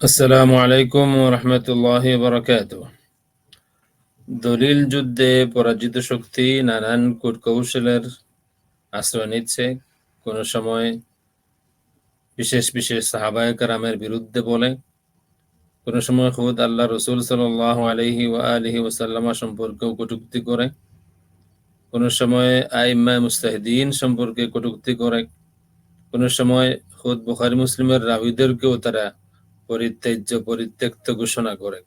আসসালামু আলাইকুম রহমতুল্লাহ বরকাত দলিল যুদ্ধে পরাজিত শক্তি নানান কূটকৌশলের আশ্রয় নিচ্ছে। কোনো সময় বিশেষ বিশেষ সাহাবায় কারামের বিরুদ্ধে বলে। কোনো সময় খুদ আল্লাহ রসুল সাল আলহি ও আলহি ওসাল্লামা সম্পর্কেও কটুক্তি করে। কোনো সময় আইম্মা মুস্তাহিদিন সম্পর্কে কটুক্তি করে। কোনো সময় খুদ বুখারি মুসলিমের রাবিদেরকেও তারা পরিত্যাজ্য, পরিত্যক্ত ঘোষণা করে।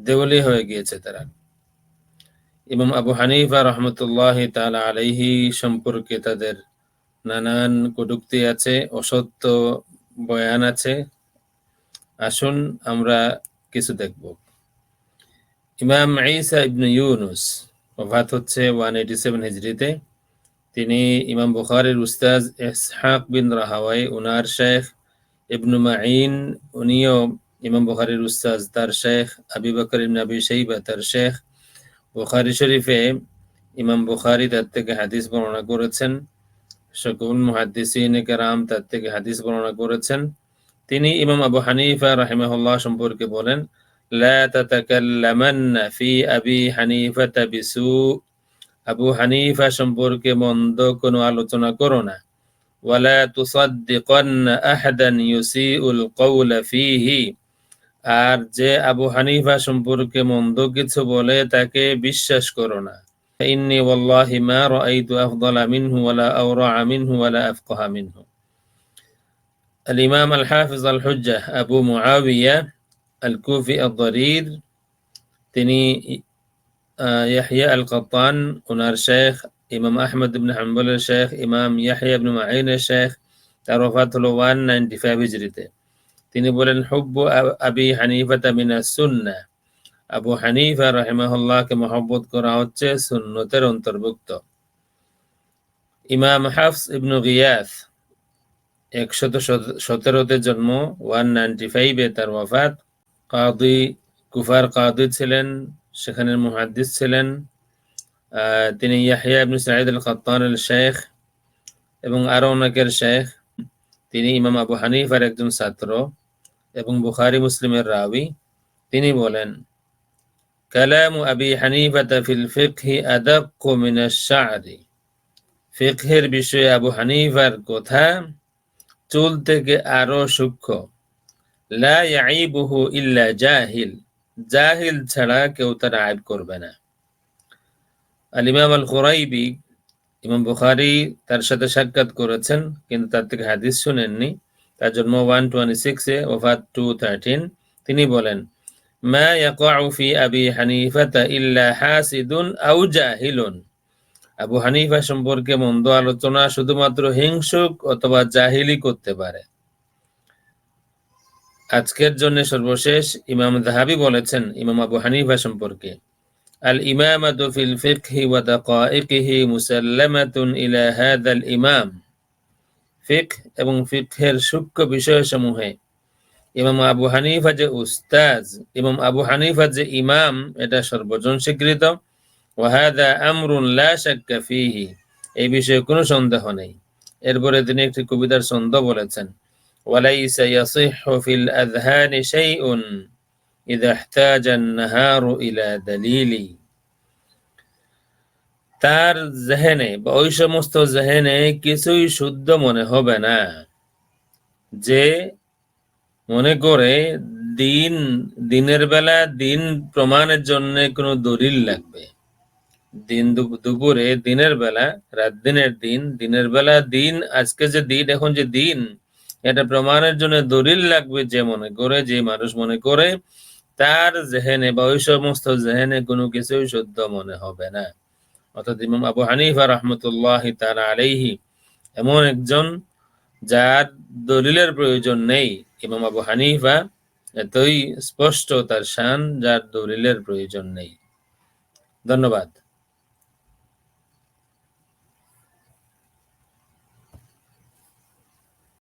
দেওয়ালি হয়ে গিয়েছে তারা। এবং আবু হানিফা রহমতুল্লাহ তালা আলাইহি সম্পর্কে তাদের নানান কটুক্তি আছে, অসত্য বয়ান আছে। আসুন আমরা কিছু দেখব। ইমাম ঈসা ইবনু ইউনুস ওফাত হচ্ছে ওয়ান এইটি সেভেন হিজড়িতে। তিনি ইমাম বুখারের উস্তাজ ইসহাক বিন রাহাওয়াই উনার শেখ ইবনু মাইন উনিও ইমাম বুখারির উস্তাজ তার শেখ আবি বকর ইবন আবি শাইবা, তার শেখ বুখারি শরীফে ইমাম বুখারি তার থেকে হাদিস বর্ণনা করেছেন। সকল মুহাদ্দিসিন কেরাম তার থেকে হাদিস বর্ণনা করেছেন। তিনি ইমাম আবু হানিফা রাহিমাহুল্লাহ সম্পর্কে বলেন, লা তাতাকাল্লামান্না ফি আবি হানিফা বিসু। আবু হানিফা সম্পর্কে মন্দ কোনো আলোচনা করো না। ولا تصدقن أحدا يسيء القول فيه আর যে আবু হানিফা সম্পর্কে মন্দ কিছু বলে তাকে বিশ্বাস করো না ইন্নি ওয়াল্লাহি মা রাআইতু আফদালা মিনহু ওয়ালা আওরা'a মিনহু ওয়ালা আফকাহা মিনহু الإمام الحافظ الحجة أبو معاوية الكوفي الضرير তিনি ইয়াহইয়া আল কাত্তান ওনার শেখ ইমাম আহমদ ইবনে হাম্বলের শেখ, ইমাম ইয়াহিয়া ইবনে মাইনের শেখ, তার ওফাত হলো ওয়ান নাইনটি ফাইভ হিজরিতে। তিনি বলেন, হুব্বু আবি হানিফাতা মিনা সুন্না। আবু হানিফা রাহিমাহুল্লাহকে মহব্বত করা হচ্ছে সুন্নতের অন্তর্ভুক্ত। ইমাম হাফস ইবনু গিয়াস একশত সতেরোতে জন্ম ওয়ান নাইনটি ফাইভে তার ওয়াফাত কাদি, কুফার কাদি ছিলেন, সেখানের মুহাদ্দিস ছিলেন। তিনি ইয়াহিয়া ইবনু সাঈদ আল কাত্তান শেখ এবং আরও অনেকের শেখ তিনি ইমাম আবু হানিফার একজন ছাত্র এবং বুখারি মুসলিমের রাবি তিনি বলেন, কালাম আবি হানিফাতা ফিল ফিকহি আদাক্কু মিন আশ-শা'রি ফিকহের বিষয়ে আবু হানিফার কথা চুল থেকে আরও সূক্ষ্ম। লা ইয়াইবুহু ইল্লা জাহিল। জাহিল ছাড়া কেউ তার আইব করবে না। আল ইমাম আল খুরাইবি ইমাম বুখারি তার সাথে সাক্ষাৎ করেছেন, কিন্তু তার থেকে হাদিস শুনেননি। তার জন্ম ওয়ান টোয়েন্টি সিক্সে ওফাত টু থার্টিন তিনি বলেন, মা ইয়াকাউ ফি আবি হানিফাতা ইল্লা হাসিদুন আউ জাহিলুন। আবু হানিফা সম্পর্কে মন্দ আলোচনা শুধুমাত্র হিংসুক অথবা জাহিলি করতে পারে। আজকের জন্য সর্বশেষ ইমাম দাহাবি বলেছেন, ইমাম আবু হানিফা সম্পর্কে। আল ইমামাতু ফিল ফিকহি ওয়া দাকাইকিহি মুসাল্লামাতুন ইলা হাদাল ইমাম ফিক এবং ফিকহের সূক্ষ্ম বিষয়সমূহে ইমাম আবু হানিফা যে উস্তাজ ইমাম আবু হানিফা যে ইমাম এটা সর্বজন স্বীকৃত ওয়াহাদা আমরুন লা শাক্কা ফিহি এই বিষয়ে কোনো সন্দেহ নেই এরপরে তিনি একটি কবিতার ছন্দ বলেছেন وليس يصح في الأذهان شيء إذا احتاج النهار إلى دليل তার জেহেনে বা ওই সমস্ত জেহেনে কিছুই শুদ্ধ মনে হবে না যে মনে করে দিন দিনের বেলা দিন প্রমাণের জন্য কোনো দলিল লাগবে দিন দুপুরে দিনের বেলা রাত দিনের দিন দিনের বেলা দিন আজকে যে দিন এখন যে দিন এটা প্রমাণের জন্য দলিল লাগবে যে মনে করে যে মানুষ মনে করে তার জেহেনে বা ওই সমস্ত জেহেনে কোনো কিছুই শুদ্ধ মনে হবে না। অর্থাৎ ইমাম আবু হানিফা রহমতুল্লাহ তারা আলাইহি এমন একজন যার দলিলের প্রয়োজন নেই। ইমাম আবু হানিফা এতই স্পষ্ট তার শান, যার দলিলের প্রয়োজন নেই। ধন্যবাদ।